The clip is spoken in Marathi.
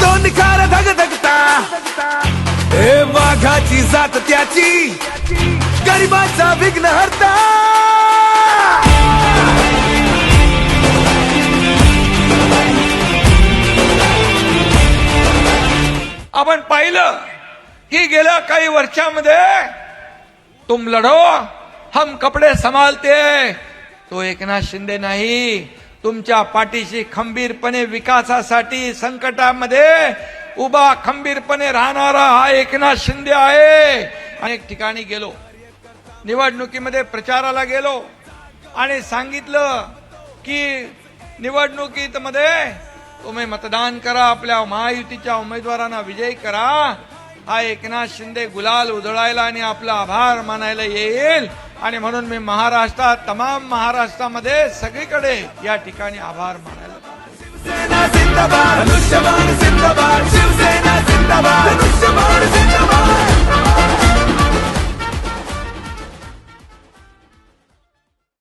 दोन खार धग धगता. हे वाघाची जात त्याची. गरिबाचा विघ्न हरता. आपण पाहिलं की गेल्या काही वर्षामध्ये तुम लढो हम कपडे संभालते. तो एकनाथ शिंदे नाही. तुमच्या पाठीशी खंबीरपणे विकासासाठी संकटामध्ये उभा खंबीरपणे राहणारा हा एकनाथ शिंदे आहे. अनेक ठिकाणी गेलो. निवडणुकीमध्ये प्रचाराला गेलो. आणि सांगितलं की निवडणुकीत मध्ये तुम्ही मतदान करा आपल्या महायुतीच्या उमेदवारांना विजय करा. हा एकनाथ शिंदे गुलाल उधळायला आणि आपला आभार मानायला येईल. आणि म्हणून मी महाराष्ट्रात तमाम महाराष्ट्रामध्ये सगळीकडे या ठिकाणी आभार मानायला